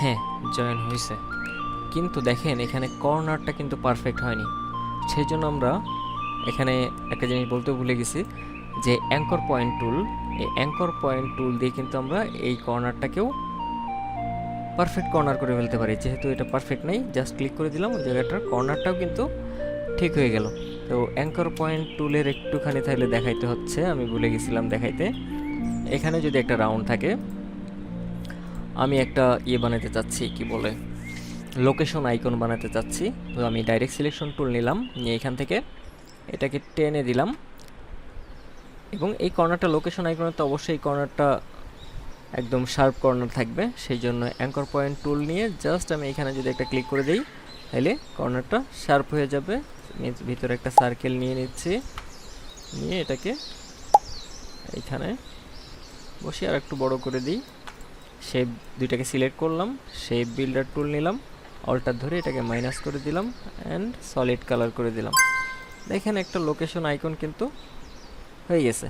হ্যাঁ জয়েন হয়েছে। কিন্তু দেখেন, এখানে কর্নারটা কিন্তু পারফেক্ট হয়নি। সেই জন্য আমরা এখানে একটা জিনিস বলতে ভুলে গেছি যে অ্যাঙ্কর পয়েন্ট টুল, এই অ্যাঙ্কর পয়েন্ট টুল দিয়ে কিন্তু আমরা এই কর্নারটাকেও পারফেক্ট কর্নার করে ফেলতে পারি। যেহেতু এটা পারফেক্ট নেই, জাস্ট ক্লিক করে দিলাম, ওই জায়গাটার কর্নারটাও কিন্তু ঠিক হয়ে গেল। তো অ্যাঙ্কর পয়েন্ট টুলের একটুখানি তাহলে দেখাইতে হচ্ছে, আমি ভুলে গেছিলাম দেখাইতে। এখানে যদি একটা রাউন্ড থাকে আমি একটা ইয়ে বানাতে চাচ্ছি, কি বলে? লোকেশন আইকন বানাতে চাচ্ছি। তো আমি ডাইরেক্ট সিলেকশন টুল নিলাম, নিয়ে এখান থেকে এটাকে টেনে দিলাম। এবং এই কর্নারটা লোকেশন আইকনে তো অবশ্যই কর্নারটা একদম শার্প কর্নার থাকবে। সেই জন্য অ্যাঙ্কর পয়েন্ট টুল নিয়ে জাস্ট আমি এখানে যদি একটা ক্লিক করে দিই, তাহলে কর্নারটা শার্প হয়ে যাবে। ভিতরে একটা সার্কেল নিয়ে নিচ্ছি। নিয়ে এটাকে এইখানে বসে আর একটু বড় করে দিই। শেপ দুইটাকে সিলেক্ট করলাম শেপ বিল্ডার টুল নিলাম অল্টার ধরে এটাকে মাইনাস করে দিলাম অ্যান্ড সলিড কালার করে দিলাম। দেখেন একটা লোকেশন আইকন কিন্তু হয়ে গেছে।